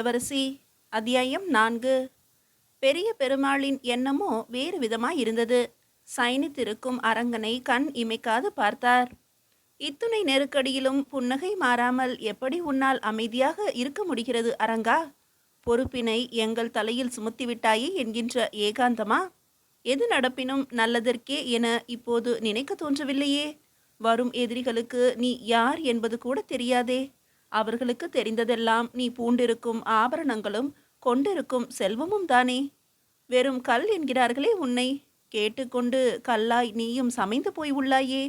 இளவரசி அத்தியாயம் நான்கு. பெரிய பெருமாளின் எண்ணமோ வேறு விதமாய் இருந்தது சைனித்திருக்கும் அரங்கனை கண் இமைக்காது பார்த்தார். இத்துணை நெருக்கடியிலும் புன்னகை மாறாமல் எப்படி உன்னால் அமைதியாக இருக்க முடிகிறது அரங்கா? பொறுப்பினை எங்கள் தலையில் சுமத்திவிட்டாயே என்கின்ற ஏகாந்தமா? எது நடப்பினும் நல்லதற்கே என இப்போது நினைக்க தோன்றவில்லையே. வரும் எதிரிகளுக்கு நீ யார் என்பது கூட தெரியாதே. அவர்களுக்கு தெரிந்ததெல்லாம் நீ பூண்டிருக்கும் ஆபரணங்களும் கொண்டிருக்கும் செல்வமும் தானே? வெறும் கல் என்கிறார்களே உன்னை. கேட்டுக்கொண்டு கல்லாய் நீயும் சமைந்து போய் உள்ளாயே.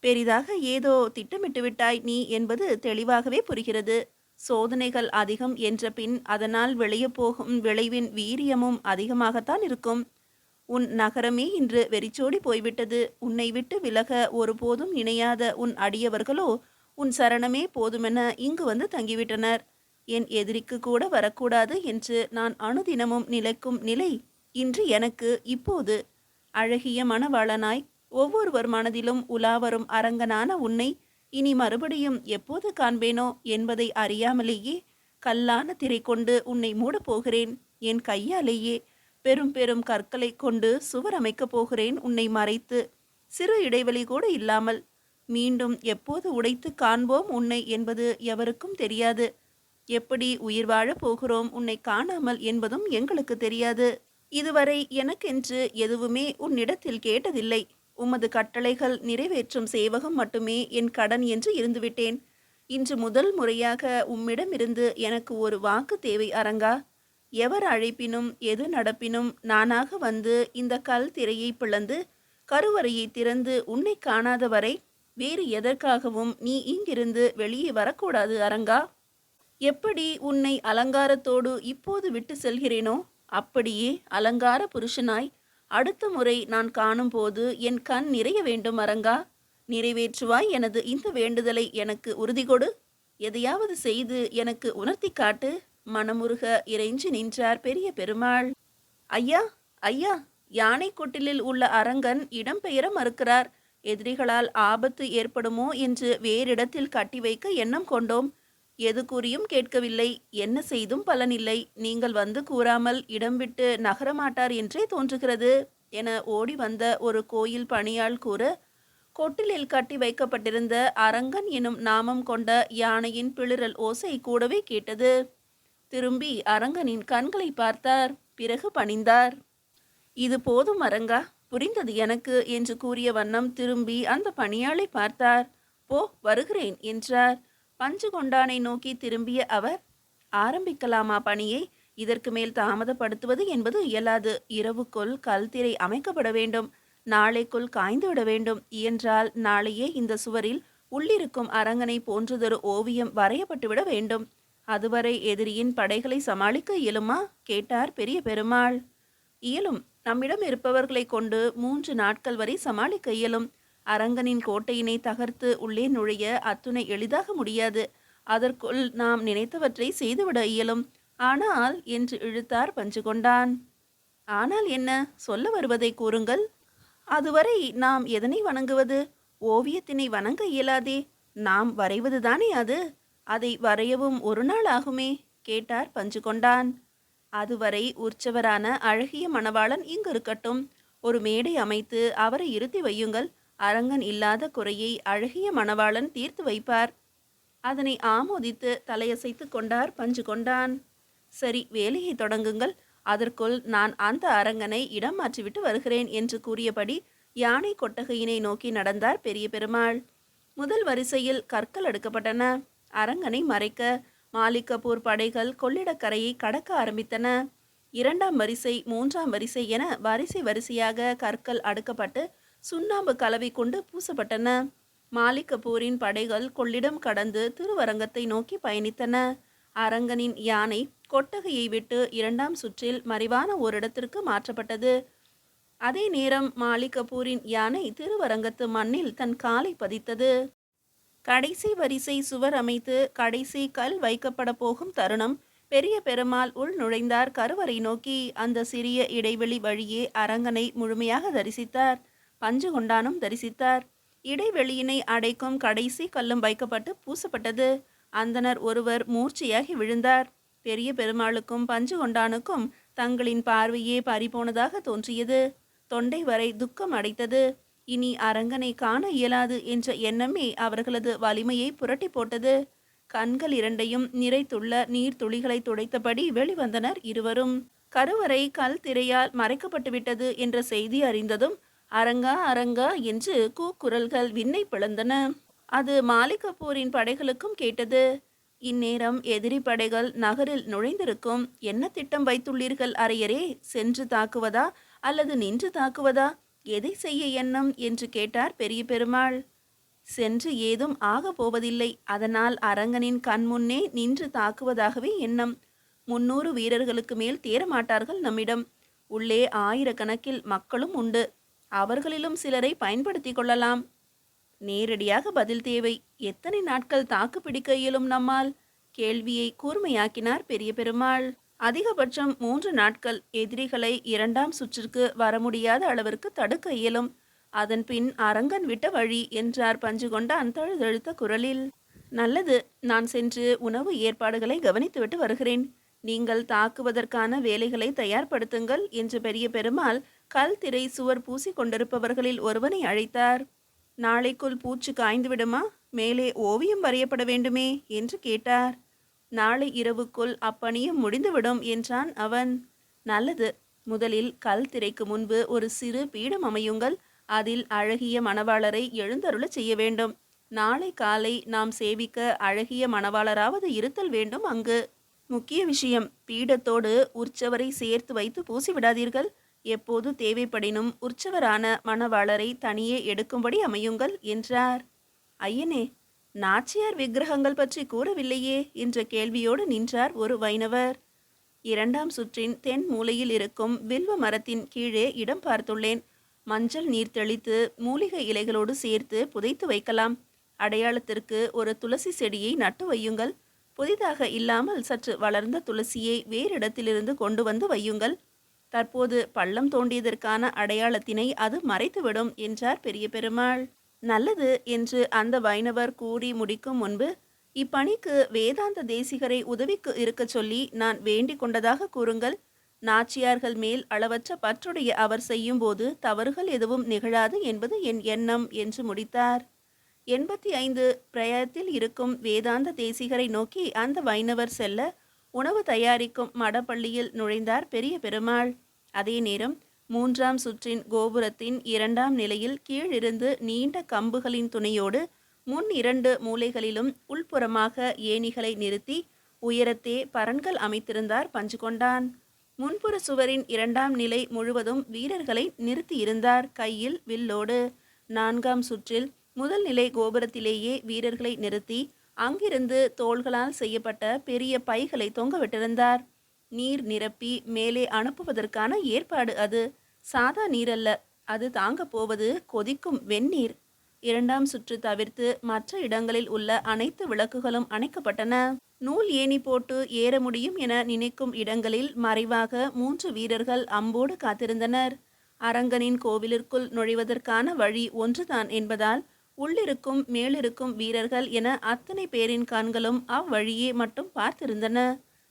பெரிதாக ஏதோ திட்டமிட்டு விட்டாய் நீ என்பது தெளிவாகவே புரிகிறது. சோதனைகள் அதிகம் என்ற பின் அதனால் விளையப் போகும் விளைவின் வீரியமும் அதிகமாகத்தான் இருக்கும். உன் நகரமே இன்று வெறிச்சோடி போய்விட்டது. உன்னை விட்டு விலக ஒருபோதும் இணையாத உன் அடியவர்களோ உன் சரணமே போதுமென இங்கு வந்து தங்கிவிட்டனர். என் எதிரிக்கு கூட வரக்கூடாது என்று நான் அனுதினமும் நிலைக்கும் நிலை இன்று எனக்கு இப்போது. அழகிய மணவாளனாய் ஒவ்வொருவர் மனதிலும் உலாவரும் அரங்கனான உன்னை இனி மறுபடியும் எப்போது காண்பேனோ என்பதை அறியாமலேயே கல்லான திரை கொண்டு உன்னை மூடப் போகிறேன். என் கையாலேயே பெரும் பெரும் கற்களை கொண்டு சுவர் அமைக்கப் போகிறேன் உன்னை மறைத்து. சிறு இடைவெளி கூட இல்லாமல் மீண்டும் எப்போது உடைத்து காண்போம் உன்னை என்பது எவருக்கும் தெரியாது. எப்படி உயிர் வாழப் போகிறோம் உன்னை காணாமல் என்பதும் எங்களுக்கு தெரியாது. இதுவரை எனக்கென்று எதுவுமே உன்னிடத்தில் கேட்டதில்லை. உமது கட்டளைகள் நிறைவேற்றும் சேவகம் மட்டுமே என் கடன் என்று இருந்துவிட்டேன். இன்று முதல் முறையாக உம்மிடமிருந்து எனக்கு ஒரு வாக்கு தேவை அரங்கா? எவர் அழைப்பினும் எது நடப்பினும் நானாக வந்து இந்த கல் திரையை பிளந்து கருவறையை திறந்து உன்னை காணாத வரை வேறு எதற்காகவும் நீ இங்கிருந்து வெளியே வரக்கூடாது அரங்கா? எப்படி உன்னை அலங்காரத்தோடு இப்போது விட்டு செல்கிறேனோ அப்படியே அலங்கார புருஷனாய் அடுத்த முறை நான் காணும்போது என் கண் நிறைய வேண்டும் அரங்கா. நிறைவேற்றுவாய் எனது இந்த வேண்டுதலை எனக்கு உறுதி கொடு. எதையாவது செய்து எனக்கு உணர்த்தி காட்டு. மனமுருக இறைஞ்சி நின்றார் பெரிய பெருமாள். ஐயா ஐயா யானை கொட்டிலில் உள்ள அரங்கன் இடம்பெயர மறுக்கிறார். எதிரிகளால் ஆபத்து ஏற்படுமோ என்று வேறிடத்தில் கட்டி வைக்க எண்ணம் கொண்டோம். எது கூறியும் கேட்கவில்லை. என்ன செய்தும் பலனில்லை. நீங்கள் வந்து கூறாமல் இடம் விட்டு நகரமாட்டார் என்றே தோன்றுகிறது என ஓடி வந்த ஒரு கோயில் பணியாள் கூற கொட்டிலில் கட்டி வைக்கப்பட்டிருந்த அரங்கன் எனும் நாமம் கொண்ட யானையின் பிளிரல் ஓசை கூடவே கேட்டது. திரும்பி அரங்கனின் கண்களை பார்த்தார். பிறகு பணிந்தார். இது போதும் அரங்கா? புரிந்தது. எனக்கு என்று கூறிய வண்ணம் திரும்பி அந்த பணியாளை பார்த்தார். போ வருகிறேன் என்றார். பஞ்சு கொண்டானை நோக்கி திரும்பிய அவர் ஆரம்பிக்கலாமா பணியை? இதற்கு மேல் தாமதப்படுத்துவது என்பது இயலாது. இரவுக்குள் கல்திரை அமைக்கப்பட வேண்டும். நாளைக்குள் காய்ந்துவிட வேண்டும் இயன்றால் நாளையே இந்த சுவரில் உள்ளிருக்கும் அரங்கனை போன்றதொரு ஓவியம் வரையப்பட்டுவிட வேண்டும். அதுவரை எதிரியின் படைகளை சமாளிக்க இயலுமா? கேட்டார் பெரிய பெருமாள். இயலும். நம்மிடம் இருப்பவர்களை கொண்டு மூன்று நாட்கள் வரை சமாளிக்க இயலும். அரங்கனின் கோட்டையினை தகர்த்து உள்ளே நுழைய அத்துணை எளிதாக முடியாது. அதற்குள் நாம் நினைத்தவற்றை செய்துவிட இயலும். ஆனால் என்று இழுத்தார் பஞ்சு கொண்டான் ஆனால் என்ன? சொல்ல வருவதை கூறுங்கள். அதுவரை நாம் எதனை வணங்குவது? ஓவியத்தினை வணங்க இயலாதே. நாம் வரைவதுதானே அது? அதை வரையவும் ஒரு நாள் ஆகுமே? கேட்டார் பஞ்சு கொண்டான் அதுவரை உற்சவரான அழகிய மணவாளன் இங்கு இருக்கட்டும் ஒரு மேடை அமைத்து அவரை இருத்தி வையுங்கள். அரங்கன் இல்லாத குறையை அழகிய மணவாளன் தீர்த்து வைப்பார். அதனை ஆமோதித்து தலையசைத்து கொண்டார் பஞ்சு கொண்டான். சரி வேலையை தொடங்குங்கள். அதற்குள் நான் அந்த அரங்கனை இடம் மாற்றிவிட்டு வருகிறேன் என்று கூறியபடி யானை கொட்டகையினை நோக்கி நடந்தார் பெரிய பெருமாள். முதல் வரிசையில் கற்கள் எடுக்கப்பட்டன. அரங்கனை மறைக்க மாலிக்கபூர் படைகள் கொள்ளிடக்கரையை கடக்க ஆரம்பித்தன. இரண்டாம் வரிசை மூன்றாம் வரிசை என வரிசை வரிசையாக கற்கள் அடுக்கப்பட்டு சுண்ணாம்பு கலவை கொண்டு பூசப்பட்டன. மாலிகபூரின் படைகள் கொள்ளிடம் கடந்து திருவரங்கத்தை நோக்கி பயணித்தன. அரங்கனின் யானை கொட்டகையை விட்டு இரண்டாம் சுற்றில் மறைவான ஓரிடத்திற்கு மாற்றப்பட்டது. அதே நேரம் மாலிகபூரின் யானை திருவரங்கத்து மண்ணில் தன் காலை பதித்தது. கடைசி வரிசை சுவர் அமைத்து கடைசி கல் வைக்கப்பட போகும் தருணம். பெரிய பெருமாள் உள் நுழைந்தார். கருவறை நோக்கி அந்த சிறிய இடைவெளி வழியே அரங்கனை முழுமையாக தரிசித்தார். பஞ்சு கொண்டானும் தரிசித்தார். இடைவெளியினை அடைக்கும் கடைசி கல்லும் வைக்கப்பட்டு பூசப்பட்டது. அந்தனர் ஒருவர் மூர்ச்சையாகி விழுந்தார். பெரிய பெருமாளுக்கும் பஞ்சு கொண்டானுக்கும் தங்களின் பார்வையே பறிபோனதாக தோன்றியது. தொண்டை வரை துக்கம் அடைத்தது. இனி அரங்கனை காண இயலாது என்ற எண்ணமே அவர்களது வலிமையை புரட்டி போட்டது. கண்கள் இரண்டையும் நிறைத்துள்ள நீர்த்துளிகளை துடைத்தபடி வெளிவந்தனர் இருவரும். கருவறை கல் திரையால் மறைக்கப்பட்டுவிட்டது என்ற செய்தி அறிந்ததும் அரங்கா அரங்கா என்று கூக்குரல்கள் விண்ணை பிளந்தன. அது மாலிகப்பூரின் படைகளுக்கும் கேட்டது. இந்நேரம் எதிரி படைகள் நகரில் நுழைந்திருக்கும் என்ன திட்டம் வைத்துள்ளீர்கள் அரையரே? சென்று தாக்குவதா அல்லது நின்று தாக்குவதா? எதை செய்ய எண்ணம் என்று கேட்டார் பெரிய பெருமாள். சென்று ஏதும் ஆகப் போவதில்லை. அதனால் அரங்கனின் கண்முன்னே நின்று தாக்குவதாகவே எண்ணம். முன்னூறு வீரர்களுக்கு மேல் தேரமாட்டார்கள் நம்மிடம். உள்ளே ஆயிரக்கணக்கில் மக்களும் உண்டு. அவர்களிலும் சிலரை பயன்படுத்திக் கொள்ளலாம். நேரடியாக பதில் தேவை. எத்தனை நாட்கள் தாக்கு பிடிக்க இயலும் நம்மால்? கேள்வியை கூர்மையாக்கினார் பெரிய பெருமாள். அதிகபட்சம் மூன்று நாட்கள் எதிரிகளை இரண்டாம் சுற்றிற்கு வர முடியாத அளவிற்கு தடுக்க இயலும். அதன் பின் அரங்கன் விட்ட வழி என்றார் பஞ்சுகொண்டான் தழுதழுத்த குரலில். நல்லது நான் சென்று உணவு ஏற்பாடுகளை கவனித்துவிட்டு வருகிறேன். நீங்கள் தாக்குவதற்கான வேலைகளை தயார்படுத்துங்கள் என்று பெரிய பெருமாள் கல் திரை சுவர் பூசி கொண்டிருப்பவர்களில் ஒருவனை அழைத்தார். நாளைக்குள் பூச்சு காய்ந்து விடுமா? மேலே ஓவியம் வரையப்பட வேண்டுமே என்று கேட்டார். நாளை இரவுக்குள் அப்பணியும் முடிந்துவிடும் என்றான் அவன். நல்லது முதலில் கல் திரைக்கு முன்பு ஒரு சிறு பீடம் அமையுங்கள் அதில் அழகிய மணவாளரை எழுந்தருளச் செய்ய வேண்டும். நாளை காலை நாம் சேவிக்க அழகிய மணவாளராவது இருத்தல் வேண்டும் அங்கு. முக்கிய விஷயம் பீடத்தோடு உற்சவரை சேர்த்து வைத்து பூசி விடாதீர்கள் எப்போது தேவைப்படினும் உற்சவரான மணவாளரை தனியே எடுக்கும்படி அமையுங்கள் என்றார். ஐயனே நாச்சியார் விக்கிரகங்கள் பற்றி கூறவில்லையே என்ற கேள்வியோடு நின்றார் ஒரு வைணவர். இரண்டாம் சுற்றின் தென் மூலையில் இருக்கும் வில்வ மரத்தின் கீழே இடம் பார்த்துள்ளேன். மஞ்சள் நீர் தெளித்து மூலிகை இலைகளோடு சேர்த்து புதைத்து வைக்கலாம். அடையாளத்திற்கு ஒரு துளசி செடியை நட்டு வையுங்கள். புதிதாக இல்லாமல் சற்று வளர்ந்த துளசியை வேறிடத்திலிருந்து கொண்டு வந்து வையுங்கள். தற்போது பள்ளம் தோண்டியதற்கான அடையாளத்தினை அது மறைத்துவிடும் என்றார் பெரிய பெருமாள் நல்லது என்று அந்த வைணவர் கூறி முடிக்கும் முன்பு இப்பணிக்கு வேதாந்த தேசிகரை உதவிக்கு இருக்கச் சொல்லி நான் வேண்டிக் கொண்டதாக கூறுங்கள். நாச்சியார்கள் மேல் அளவற்ற பற்றுடைய அவர் செய்யும்போது தவறுகள் எதுவும் நிகழாது என்பது என் எண்ணம் என்று முடித்தார். எண்பத்தி ஐந்து பிரயத்தில் இருக்கும் வேதாந்த தேசிகரை நோக்கி அந்த வைணவர் செல்ல உணவு தயாரிக்கும் மடப்பள்ளியில் நுழைந்தார் பெரிய பெருமாள். அதே நேரம் மூன்றாம் சுற்றின் கோபுரத்தின் இரண்டாம் நிலையில் கீழிருந்து நீண்ட கம்புகளின் துணையோடு முன் இரண்டு மூலைகளிலும் உள்புறமாக ஏணிகளை நிறுத்தி உயரத்தே பரன்கள் அமைத்திருந்தார் பஞ்சுகொண்டான். முன்புற சுவரின் இரண்டாம் நிலை முழுவதும் வீரர்களை நிறுத்தியிருந்தார் கையில் வில்லோடு. நான்காம் சுற்றில் முதல் நிலை கோபுரத்திலேயே வீரர்களை நிறுத்தி அங்கிருந்து தோள்களால் செய்யப்பட்ட பெரிய பைகளை தொங்கவிட்டிருந்தார். நீர் நிரப்பி மேலே அனுப்புவதற்கான ஏற்பாடு அது. சாதா நீரல்ல. அது தாங்கப் போவது கொதிக்கும் வெந்நீர். இரண்டாம் சுற்று தவிர்த்து மற்ற இடங்களில் உள்ள அனைத்து விளக்குகளும் அணைக்கப்பட்டன. நூல் ஏணி போட்டு ஏற முடியும் என நினைக்கும் இடங்களில் மறைவாக மூன்று வீரர்கள் அம்போடு காத்திருந்தனர். அரங்கனின் கோவிலிற்குள் நுழைவதற்கான வழி ஒன்றுதான் என்பதால் உள்ளிருக்கும் மேலிருக்கும் வீரர்கள் என அத்தனை பேரின் கண்களும் அவ்வழியே மட்டும் பார்த்திருந்தன.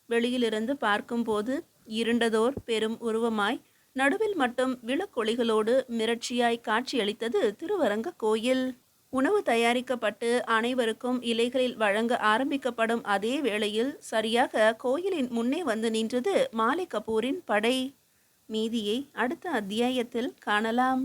வெளியிலிருந்து பார்க்கும்போது இருண்டதோர் பெரும் உருவமாய் நடுவில் மட்டும் விளக்கொளிகளோடு மிரட்சியாய் காட்சியளித்தது திருவரங்க கோயில். உணவு தயாரிக்கப்பட்டு அனைவருக்கும் இலைகளில் வழங்க ஆரம்பிக்கப்படும் அதே வேளையில் சரியாக கோயிலின் முன்னே வந்து நின்றது மாலிக் கபூரின் படை. மீதியை அடுத்த அத்தியாயத்தில் காணலாம்.